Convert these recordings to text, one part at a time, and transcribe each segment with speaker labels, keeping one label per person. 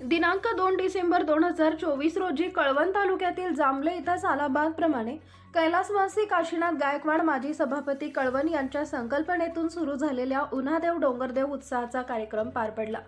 Speaker 1: दिनांक दोन डिसेंबर दोन हजार चोवीस रोजी कळवण तालुक्यातील जांभले इथं सालाबादप्रमाणे कैलासवासी काशीनाथ गायकवाड माजी सभापती कळवण यांच्या संकल्पनेतून सुरू झालेल्या उन्हादेव डोंगरदेव उत्साहाचा कार्यक्रम पार पडला.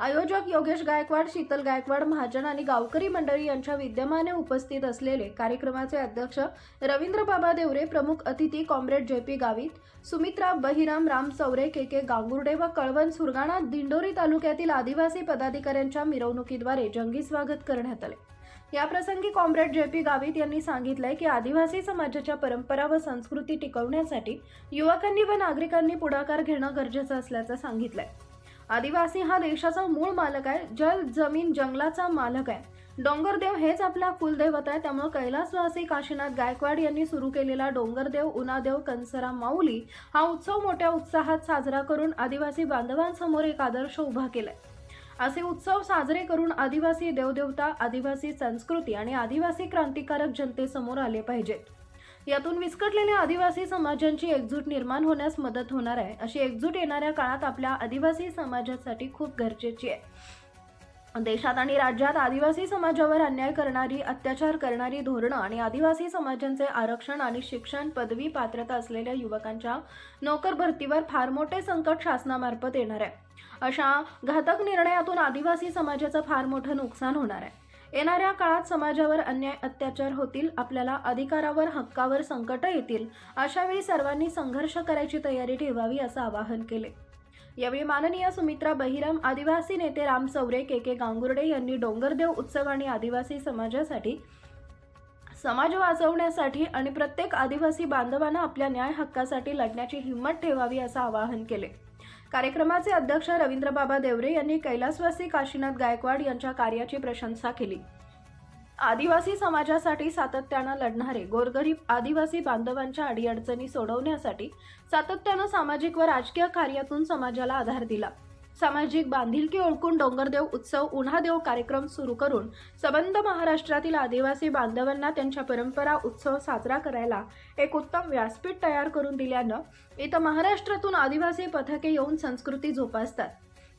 Speaker 1: आयोजक योगेश गायकवाड शीतल गायकवाड महाजन आणि गावकरी मंडळी यांच्या विद्यमाने उपस्थित असलेले कार्यक्रमाचे अध्यक्ष रवींद्र बाबा देवरे प्रमुख अतिथी comrade J P Gavit Sumitra Bahiram Ram Chaure K K Gangurde व कळवण सुरगाणा दिंडोरी तालुक्यातील आदिवासी पदाधिकाऱ्यांच्या मिरवणुकीद्वारे जंगी स्वागत करण्यात आले. याप्रसंगी कॉम्रेड जे पी गावित यांनी सांगितलंय की आदिवासी समाजाच्या परंपरा व संस्कृती टिकवण्यासाठी युवकांनी व नागरिकांनी पुढाकार घेणं गरजेचं असल्याचं सांगितलंय. आदिवासी हा देशाचा मूळ मालक आहे जल जमीन जंगलाचा मालक आहे. डोंगरदेव हेच आपला कुलदैवत आहे. त्यामुळे कैलासवासी काशीनाथ गायकवाड यांनी सुरू केलेला डोंगरदेव उनादेव कंसरा माऊली हा उत्सव मोठ्या उत्साहात साजरा करून आदिवासी बांधवांसमोर एक आदर्श उभा केलाय. असे उत्सव साजरे करून आदिवासी देवदेवता आदिवासी संस्कृती आणि आदिवासी क्रांतिकारक जनतेसमोर आले पाहिजेत. यातून विस्कटलेल्या आदिवासी समाजांची एकजूट निर्माण होण्यास मदत होणार आहे. अशी एकजूट येणाऱ्या काळात आपल्या आदिवासी समाजासाठी खूप गरजेची आहे. देशात आणि राज्यात आदिवासी समाजावर अन्याय करणारी अत्याचार करणारी धोरणं आणि आदिवासी समाजांचे आरक्षण आणि शिक्षण पदवी पात्रता असलेल्या युवकांच्या नोकर भरतीवर फार मोठे संकट शासनामार्फत येणार आहे. अशा घातक निर्णयातून आदिवासी समाजाचं फार मोठं नुकसान होणार आहे. येणाऱ्या काळात समाजावर अन्याय अत्याचार होतील आपल्याला अधिकारावर हक्कावर संकट येतील अशावेळी सर्वांनी संघर्ष करायची तयारी ठेवावी असं आवाहन केले. यावेळी माननीय सुमित्रा बहिराम आदिवासी नेते राम चौरे के के गांगुर्डे यांनी डोंगरदेव उत्सव आणि आदिवासी समाजासाठी समाज वाचवण्यासाठी आणि प्रत्येक आदिवासी बांधवांना आपल्या न्याय हक्कासाठी लढण्याची हिंमत ठेवावी असं आवाहन केले. कार्यक्रमाचे अध्यक्ष रवींद्रबाबा देवरे यांनी कैलासवासी काशीनाथ गायकवाड यांच्या कार्याची प्रशंसा केली. आदिवासी समाजासाठी सातत्यानं लढणारे गोरगरीब आदिवासी बांधवांच्या अडीअडचणी सोडवण्यासाठी सातत्यानं सामाजिक व राजकीय कार्यातून समाजाला आधार दिला. सामाजिक बांधिलकी ओळखून डोंगरदेव उत्सव उन्हादेव कार्यक्रम सुरू करून सबंध महाराष्ट्रातील आदिवासी बांधवांना त्यांच्या परंपरा उत्सव साजरा करायला एक उत्तम व्यासपीठ तयार करून दिल्यानं इथं महाराष्ट्रातून आदिवासी पथके येऊन संस्कृती जोपासतात.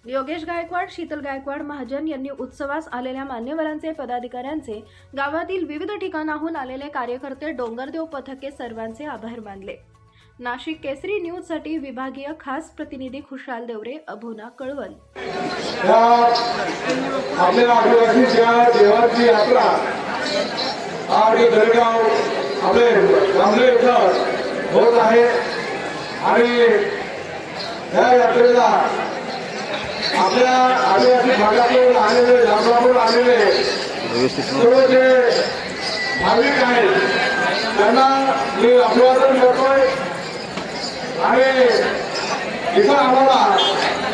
Speaker 1: योगेश गायकवाड शीतल गायकवाड महाजन यांनी उत्सवास आलेल्या मान्यवरांचे पदाधिकाऱ्यांचे गावातील विविध ठिकाणाहून आलेले कार्यकर्ते डोंगरदेव पथके सर्वांचे आभार मानले. नाशिक केसरी न्यूजसाठी विभागीय खास प्रतिनिधी खुशाल देवरे अभोना कळवण.
Speaker 2: या आपल्या आदिवासीच्या देवाची यात्रा आणि दरेगाव आपले कांबळे इथं होत आहे. आणि या यात्रेला आपल्या आदिवासी भागातून आलेले लांबलांबून आलेले सर्व जे भाविक आहेत त्यांना मी अभिवादन करतोय. इथं आम्हाला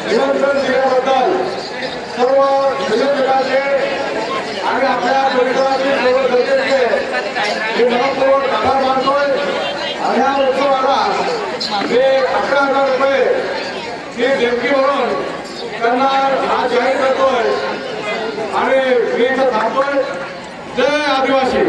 Speaker 2: निमंत्रण दिल्याबद्दल सर्व नियोजकाचे आणि आपल्या परिसराचे सर्व सदस्य हे मनपूर्वक आभार मानतोय. आणि या उत्सवाला मी अकरा हजार रुपये ही देणगी म्हणून त्यांना आज जाहीर करतोय. आणि मी इथं थांबतोय. जय आदिवासी.